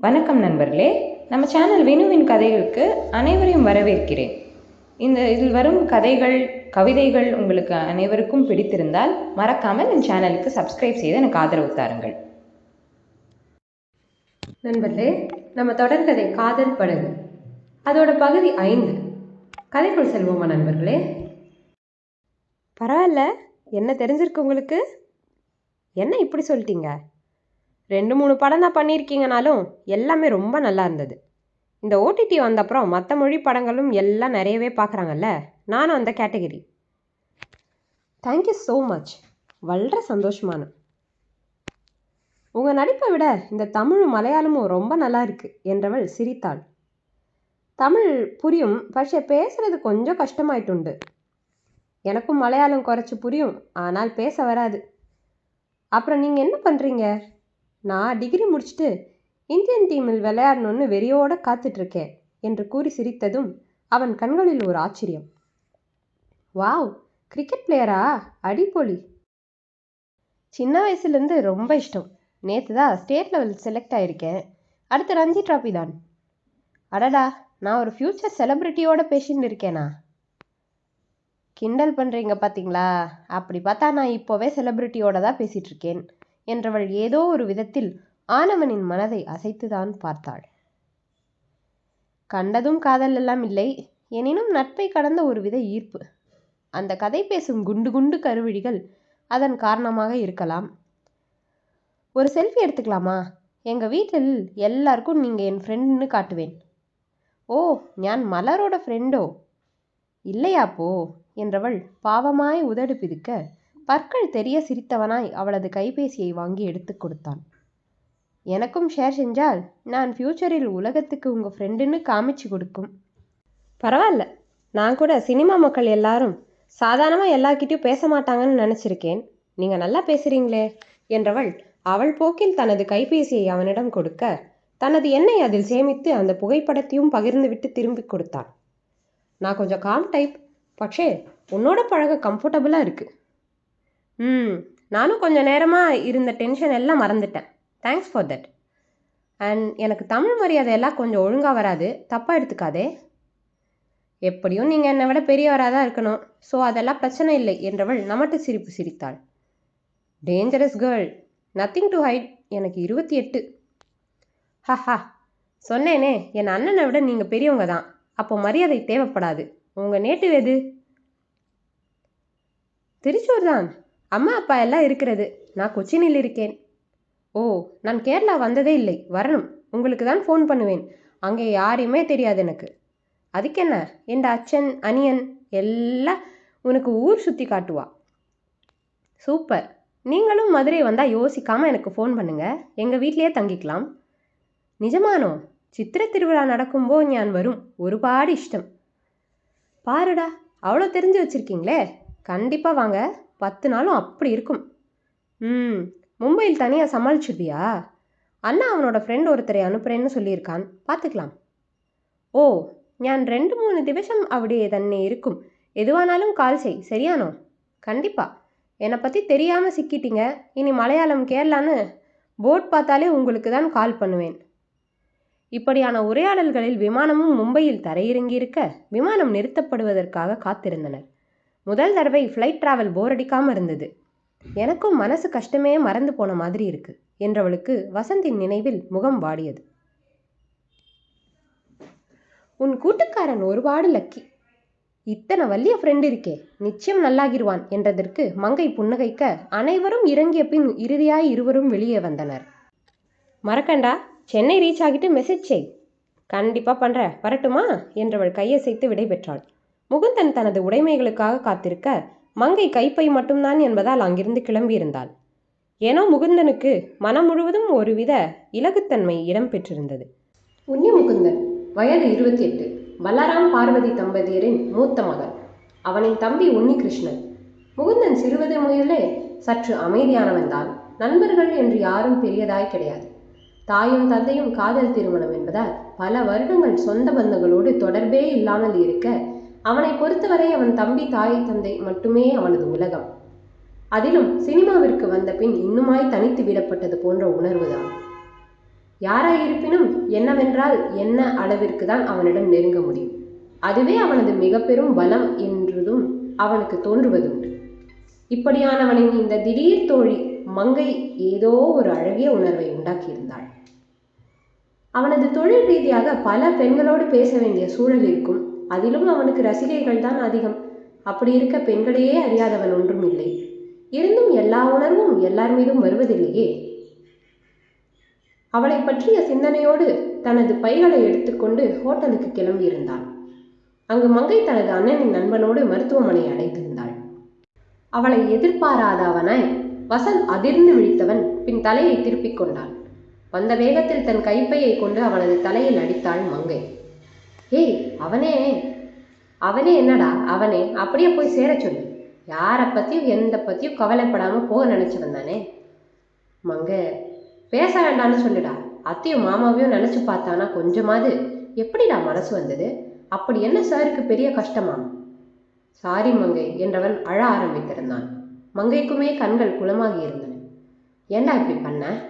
வணக்கம் நண்பர்களே. நம்ம சேனல் வினுவின் கதைகளுக்கு அனைவரையும் வரவேற்கிறேன். இந்த இதில் வரும் கதைகள் கவிதைகள் உங்களுக்கு அனைவருக்கும் பிடித்திருந்தால் மறக்காமல் என் சேனலுக்கு சப்ஸ்கிரைப் செய்து எனக்கு ஆதரவு தாருங்கள். நண்பர்களே நம்ம தொடர்கதை காதல் படகு. அதோட பகுதி ஐந்து. கதைக்குள் செல்வோமா நண்பர்களே? பரவாயில்ல. என்ன தெரிஞ்சிருக்கு உங்களுக்கு? என்ன இப்படி சொல்லிட்டீங்க? ரெண்டு மூணு படம் தான் பண்ணியிருக்கீங்கனாலும் எல்லாமே ரொம்ப நல்லா இருந்தது. இந்த ஓடிடி வந்தப்புறம் மற்ற மொழி படங்களும் எல்லாம் நிறையவே பார்க்குறாங்கல்ல? நானும் அந்த கேட்டகிரி. தேங்க்யூ ஸோ மச் வளர சந்தோஷமான. உங்கள் நடிப்பை விட இந்த தமிழும் மலையாளமும் ரொம்ப நல்லா இருக்குது என்றவள் சிரித்தாள். தமிழ் புரியும் பட்சே பேசுகிறது கொஞ்சம் கஷ்டமாயிட்டுண்டு. எனக்கும் மலையாளம் குறைச்சி புரியும் ஆனால் பேச வராது. அப்புறம் நீங்கள் என்ன பண்ணுறீங்க நான் டிகிரி முடிச்சுட்டு இந்தியன் டீமில் விளையாடணும்னு வெறியோட காத்துட்ருக்கேன் என்று கூறி சிரித்ததும் அவன் கண்களில் ஒரு ஆச்சரியம். வாவ் கிரிக்கெட் பிளேயரா அடிப்பொலி சின்ன வயசுலேருந்து ரொம்ப இஷ்டம். நேற்று தான் ஸ்டேட் லெவல் செலக்ட் ஆயிருக்கேன். அடுத்து ரஞ்சி ட்ராஃபி தான். அடடா நான் ஒரு ஃப்யூச்சர் செலிப்ரிட்டியோட பேசின்னு இருக்கேனா? கிண்டல் பண்ணுறீங்க பார்த்தீங்களா அப்படி பார்த்தா நான் இப்போவே செலிப்ரிட்டியோட தான் பேசிகிட்ருக்கேன் என்றவள் ஏதோ ஒரு விதத்தில் ஆனவனின் மனதை அசைத்துதான் பார்த்தாள். கண்டதும் காதல் எல்லாம் இல்லை எனினும் நட்பை கடந்த ஒரு வித ஈர்ப்பு. அந்த கதை பேசும் குண்டு குண்டு கருவிழிகள் அதன் காரணமாக இருக்கலாம். ஒரு செல்ஃபி எடுத்துக்கலாமா? எங்கள் வீட்டில் எல்லாருக்கும் நீங்கள் என் ஃப்ரெண்டுன்னு காட்டுவேன். ஓ ஞான் மலரோட ஃப்ரெண்டோ இல்லையாப்போ என்றவள் பாவமாய் உதடு பிதுக்க பற்கள் தெரிய சிரித்தவனாய் அவளது கைபேசியை வாங்கி எடுத்து கொடுத்தான். எனக்கும் ஷேர் செஞ்சால் நான் ஃப்யூச்சரில் உலகத்துக்கு உங்கள் ஃப்ரெண்டுன்னு காமிச்சு கொடுக்கும். பரவாயில்ல. நான் கூட சினிமா மக்கள் எல்லாரும் சாதாரணமாக எல்லாக்கிட்டையும் பேச மாட்டாங்கன்னு நினச்சிருக்கேன். நீங்கள் நல்லா பேசுகிறீங்களே என்றவள் அவள் போக்கில் தனது கைபேசியை அவனிடம் கொடுக்க தனது எண்ணெய் அதில் சேமித்து அந்த புகைப்படத்தையும் பகிர்ந்துவிட்டு திரும்பி கொடுத்தான் நான் கொஞ்சம் காம் டைப் பட்சே உன்னோட பழக கம்ஃபர்டபுளாக இருக்குது ம் நானும் கொஞ்சம் நேரமாக இருந்த டென்ஷன் எல்லாம் மறந்துட்டேன். தேங்க்ஸ் ஃபார் தட் அண்ட் எனக்கு தமிழ் மரியாதை எல்லாம் கொஞ்சம் ஒழுங்காக வராது. தப்பாக எடுத்துக்காதே. எப்படியும் நீங்கள் என்னை விட பெரியவராக தான் இருக்கணும். ஸோ அதெல்லாம் பிரச்சனை இல்லை என்றவள் நமட்டு சிரிப்பு சிரித்தாள். Dangerous girl nothing to hide எனக்கு இருபத்தி எட்டு. ஹஹா. சொன்னேனே என் அண்ணனை விட நீங்கள் பெரியவங்க தான் அப்போ மரியாதை தேவைப்படாது. உங்கள் நேட்டிவ் எது? திருச்சூர் தான் அம்மா அப்பா எல்லாம் இருக்கிறது. நான் கொச்சினில் இருக்கேன். ஓ நான் கேரளா வந்ததே இல்லை. வரணும். உங்களுக்கு தான் ஃபோன் பண்ணுவேன். அங்கே யாரையுமே தெரியாது எனக்கு. அதுக்கென்ன? என் அச்சன் அனியன் எல்லாம் உனக்கு ஊர் சுற்றி காட்டுவா. சூப்பர். நீங்களும் மதுரை வந்தால் யோசிக்காமல் எனக்கு ஃபோன் பண்ணுங்கள் எங்கள் வீட்லேயே தங்கிக்கலாம். நிஜமானோ? சித்திர திருவிழா நடக்கும்போ ஞான் வரும். ஒருபாடு இஷ்டம். பாருடா அவ்வளோ தெரிஞ்சு வச்சுருக்கீங்களே. கண்டிப்பாக வாங்க. பத்து நாளும் அப்படி இருக்கும். ம் மும்பையில் தனியாக சமாளிச்சிடுவியா அண்ணா அவனோட ஃப்ரெண்ட் ஒருத்தரை அனுப்புகிறேன்னு சொல்லியிருக்கான். பார்த்துக்கலாம். ஓ ஞான் ரெண்டு மூணு திவசம் அப்படியே தன்னை இருக்கும். எதுவானாலும் கால் செய் சரியானோ? கண்டிப்பாக என்னை பற்றி தெரியாமல் சிக்கிட்டீங்க. இனி மலையாளம் கேரளான்னு போட் பார்த்தாலே உங்களுக்கு தான் கால் பண்ணுவேன். இப்படியான உரையாடல்களில் விமானமும் மும்பையில் தரையிறங்கியிருக்க விமானம் நிறுத்தப்படுவதற்காக காத்திருந்தனர். முதல் தடவை ஃப்ளைட் டிராவல் போர் அடிக்காமல் இருந்தது. எனக்கும் மனசு கஷ்டமே மறந்து போன மாதிரி இருக்கு என்றவளுக்கு வசந்தின் நினைவில் முகம் வாடியது. உன் கூட்டுக்காரன் ஒருபாடு லக்கி இத்தனை வலிய ஃப்ரெண்ட் இருக்கே நிச்சயம் நல்லாகிருவான் என்றதற்கு மங்கை புன்னகைக்க அனைவரும் இறங்கிய பின் இறுதியாய் இருவரும் வெளியே வந்தனர். மறக்கண்டா? சென்னை ரீச் ஆகிட்டு மெசேஜ் செய். கண்டிப்பாக பண்ணுற வரட்டுமா? என்றவள் கையசைத்து விடை பெற்றாள் முகுந்தன் தனது உடைமைகளுக்காக காத்திருக்க மங்கை கைப்பை மட்டும்தான் என்பதால் அங்கிருந்து கிளம்பியிருந்தாள். ஏனோ முகுந்தனுக்கு மனம் முழுவதும் ஒருவித இலகுத்தன்மை இடம்பெற்றிருந்தது உன்னிய முகுந்தன் வயது இருபத்தி எட்டு பலராம் பார்வதி தம்பதியரின் மூத்த மகன் அவனின் தம்பி உன்னிகிருஷ்ணன். முகுந்தன் சிறுவது முதலே சற்று அமைதியானவன்தான். நண்பர்கள் என்று யாரும் பெரியதாய் கிடையாது. தாயும் தந்தையும் காதல் திருமணம் என்பதால் பல வருடங்கள் சொந்த பந்தங்களோடு தொடர்பே இல்லாமல் இருக்க அவனை பொறுத்தவரை அவன் தம்பி தாய் தந்தை மட்டுமே அவனது உலகம். அதிலும் சினிமாவிற்கு வந்த பின் இன்னுமாய் தனித்து விடப்பட்டது போன்ற உணர்வுதான். யாராயிருப்பினும் என்னவென்றால் என்ன அளவிற்கு தான் அவனிடம் நெருங்க முடியும். அதுவே அவனது மிக பெரும் பலம் என்றதும் அவனுக்கு தோன்றுவதுண்டு. இப்படியானவனின் இந்த திடீர் தோழி மங்கை ஏதோ ஒரு அழகிய உணர்வை உண்டாக்கியிருந்தாள். அவனது தொழில் ரீதியாக பல பெண்களோடு பேச வேண்டிய சூழல் இருக்கும். அதிலும் அவனுக்கு ரசிகைகள் தான் அதிகம். அப்படி இருக்க பெண்களையே அறியாதவன் ஒன்றும் இல்லை. இருந்தும் எல்லா உணர்வும் எல்லார் மீதும் வருவதில்லையே. அவளை பற்றிய சிந்தனையோடு தனது பைகளை எடுத்துக்கொண்டு ஹோட்டலுக்கு கிளம்பியிருந்தான் அங்கு மங்கை தனது அண்ணனின் நண்பனோடு மருத்துவமனை அடைந்திருந்தாள் அவளை எதிர்பாராதவனாய் வசந்த் அதிர்ந்து விழித்தவன் பின் தலையை திருப்பிக் கொண்டான். வந்த வேகத்தில் தன் கைப்பையை கொண்டு அவனது தலையில் அடித்தாள் மங்கை. ஏய் அவனே. அவனே என்னடா? அவனே. அப்படியே போய் சேர சொல்லு. யாரை பற்றியும் எந்த பற்றியும் கவலைப்படாமல் போக நினச்சவன் தானே? மங்க பேச வேண்டாம்னு சொல்லுடா. அத்தையும் மாமாவையும் நினச்சி பார்த்தானா கொஞ்சமாவது? எப்படிடா மனசு வந்தது? அப்படி என்ன சாருக்கு பெரிய கஷ்டமா? சாரி மங்கை என்றவன் அழ ஆரம்பித்திருந்தான். மங்கைக்குமே கண்கள் குளமாகி இருந்தன. ஏண்டா இப்படி பண்ண?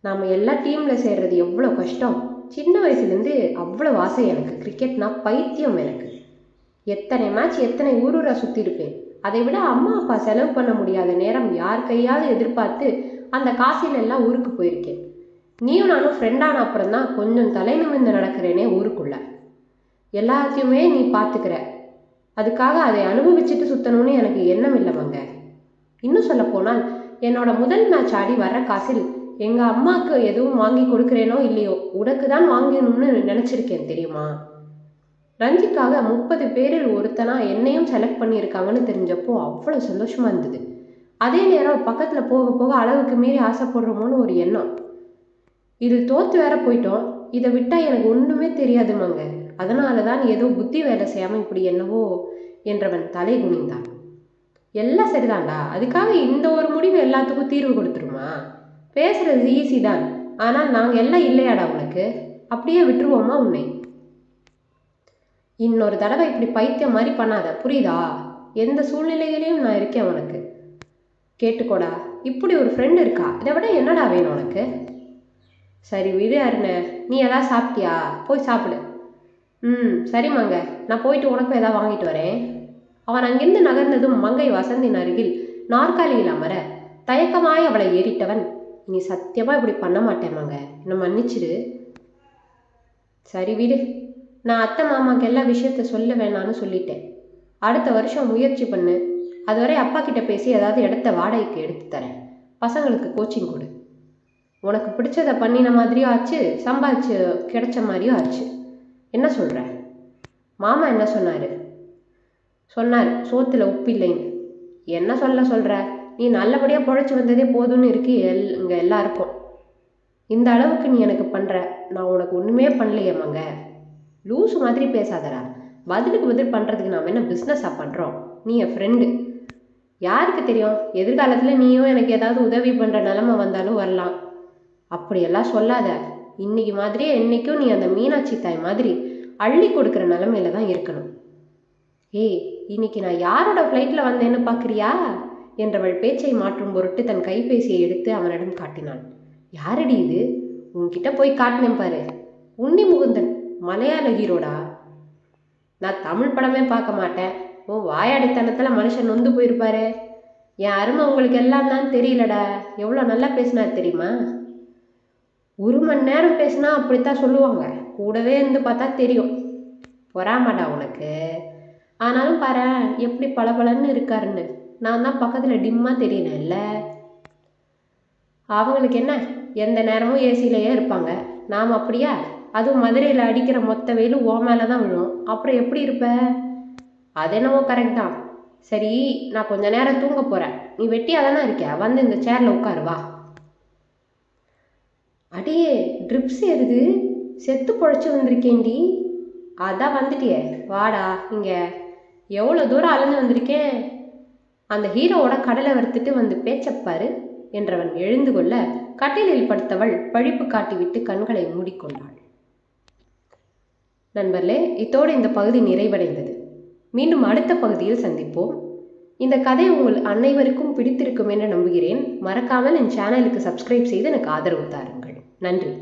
நாம் எல்லா டீமில் சேர்றது எவ்வளோ கஷ்டம்? சின்ன வயசுலேருந்து அவ்வளோ ஆசை எனக்கு. கிரிக்கெட்னா பைத்தியம் எனக்கு. எத்தனை மேட்ச் எத்தனை ஊரூரா சுற்றிருப்பேன் அதை விட அம்மா அப்பா செலவு பண்ண முடியாத நேரம் யார் கையாவது எதிர்பார்த்து அந்த காசிலெல்லாம் ஊருக்கு போயிருக்கேன். நீயும் நானும் ஃப்ரெண்டான அப்புறம் தான் கொஞ்சம் தலை நிமிர்ந்து நடக்கிறேனே ஊருக்குள்ள. எல்லாத்தையுமே நீ பார்த்துக்கிற. அதுக்காக அதை அனுபவிச்சுட்டு சுற்றணும்னு எனக்கு எண்ணம் இல்லை இல்லைவங்க இன்னும் சொல்லப்போனால் என்னோட முதல் மேட்ச் ஆடி வர்ற காசில் எங்கள் அம்மாவுக்கு எதுவும் வாங்கி கொடுக்குறேனோ இல்லையோ உனக்கு தான் வாங்கணும்னு நினச்சிருக்கேன் தெரியுமா? ரஞ்சிக்காக முப்பது பேரில் ஒருத்தனா என்னையும் செலக்ட் பண்ணியிருக்காங்கன்னு தெரிஞ்சப்போ அவ்வளோ சந்தோஷமாக இருந்தது. அதே நேரம் பக்கத்தில் போக போக அளவுக்கு மீறி ஆசைப்படுறோமோன்னு ஒரு எண்ணம். இதில் தோத்து வேற போயிட்டோம். இதை விட்டால் எனக்கு ஒன்றுமே தெரியாதுமாங்க. அதனால தான் ஏதோ புத்தி வேலை செய்யாமல் இப்படி என்னவோ என்றவன் தலை குனிந்தான். எல்லாம் சரிதான்டா. அதுக்காக இந்த ஒரு முடிவு எல்லாத்துக்கும் தீர்வு கொடுத்துருமா? பேசுறது ஈஸி தான். ஆனால் நாங்கள் எல்லாம் இல்லையாடா உனக்கு? அப்படியே விட்டுருவோமா உன்னை? இன்னொரு தடவை இப்படி பைத்தியம் மாதிரி பண்ணாத புரியுதா? எந்த சூழ்நிலையிலையும் நான் இருக்கேன் உனக்கு. கேட்டுக்கோடா இப்படி ஒரு ஃப்ரெண்ட் இருக்கா? இதை விட என்னடா வேணும் உனக்கு? சரி விடு அருண நீ எதாவது சாப்பிட்டியா? போய் சாப்பிடு. ம் சரி மங்க நான் போயிட்டு உனக்கும் எதாவது வாங்கிட்டு வரேன். அவன் அங்கிருந்து நகர்ந்ததும் மங்கை வசந்தின் அருகில் நாற்காலியில் அமர தயக்கமாய் அவளை ஏறிட்டவன் இனி சத்தியமாக இப்படி பண்ண மாட்டேமாங்க என்னை மன்னிச்சிடு. சரி விடு. நான் அத்தை மாமாக்கு எல்லா விஷயத்த சொல்ல வேணான்னு சொல்லிட்டேன். அடுத்த வருஷம் முயற்சி பண்ணு. அதுவரை அப்பா கிட்ட பேசி ஏதாவது இடத்த வாடகைக்கு எடுத்து தரேன். பசங்களுக்கு கோச்சிங் கொடு. உனக்கு பிடிச்சதை பண்ணின மாதிரியும் ஆச்சு சம்பாதிச்சு கிடைச்ச மாதிரியும் ஆச்சு. என்ன சொல்கிற மாமா என்ன சொன்னார்? சொன்னார் சோத்தில் உப்பு இல்லைன்னு. என்ன சொல்ல சொல்கிற நீ நல்லபடியாக பிழச்சி வந்ததே போதும்னு இருக்கு எல் இங்கே எல்லாருக்கும். இந்த அளவுக்கு நீ எனக்கு பண்ணுற நான் உனக்கு ஒன்றுமே பண்ணலையே மங்க. லூஸு மாதிரி பேசாதடா. பதிலுக்கு பதில் பண்ணுறதுக்கு நாம் என்ன பிஸ்னஸாக பண்ணுறோம் நீ என் ஃப்ரெண்டு யாருக்கு தெரியும்? எதிர்காலத்தில் நீயும் எனக்கு ஏதாவது உதவி பண்ணுற நிலமை வந்தாலும் வரலாம். அப்படியெல்லாம் சொல்லாத. இன்னைக்கு மாதிரியே என்னைக்கும் நீ அந்த மீனாட்சி தாய் மாதிரி அள்ளி கொடுக்குற நிலமையில தான் இருக்கணும். ஏய் இன்னைக்கு நான் யாரோட ஃப்ளைட்டில் வந்தேன்னு பார்க்குறியா என்றவள் பேச்சை மாற்றும் பொருட்டு தன் கைபேசியை எடுத்து அவனிடம் காட்டினான் யாரடி இது? உன்கிட்ட போய் காட்டினேன் பாரு. உன்னி முகுந்தன் மலையாள ஹீரோடா? நான் தமிழ் படமே பார்க்க மாட்டேன். ஓ வாயாடித்தனத்தில் மனுஷன் நொந்து போயிருப்பாரு. என் அருமை உங்களுக்கு எல்லாம் தான் தெரியலடா. எவ்வளோ நல்லா பேசினா தெரியுமா? ஒரு மணி நேரம் பேசினா அப்படித்தான் சொல்லுவாங்க. கூடவே இருந்து பார்த்தா தெரியும். பொறாமடா உனக்கு. ஆனாலும் பாரு எப்படி பளபளன்னு இருக்காருன்னு. நான் தான் பக்கத்தில் டிம்மாக தெரியணும்ல அவங்களுக்கு என்ன? எந்த நேரமும் ஏசிலேயே இருப்பாங்க. நாம் அப்படியா? அதுவும் மதுரையில் அடிக்கிற மொத்த வெயிலும் ஓ மேலே தான் விழும். அப்புறம் எப்படி இருப்ப? அது என்னவோ கரெக்ட் தான். சரி நான் கொஞ்ச நேரம் தூங்க போகிறேன் நீ வெட்டியாக தானே இருக்க வந்து இந்த சேரில் உட்காருவா அடியே ட்ரிப்ஸ் ஏறுது. செத்து பொழைச்சி வந்திருக்கேன்டி. அதான் வந்துட்டியே. வாடா இங்கே. எவ்வளோ தூரம் அலைஞ்சு வந்திருக்கேன்? அந்த ஹீரோவோட கடலை வறுத்துட்டு வந்து பேச்சப்பாரு என்றவன் எழுந்து கொள்ள கட்டிலில் படுத்தவள் பழிப்பு காட்டிவிட்டு கண்களை மூடிக்கொண்டாள். நண்பர்களே இத்தோடு இந்த பகுதி நிறைவடைந்தது. மீண்டும் அடுத்த பகுதியில் சந்திப்போம். இந்த கதை உங்கள் அனைவருக்கும் பிடித்திருக்கும் என்று நம்புகிறேன். மறக்காமல் என் சேனலுக்கு சப்ஸ்கிரைப் செய்து எனக்கு ஆதரவு தாருங்கள். நன்றி.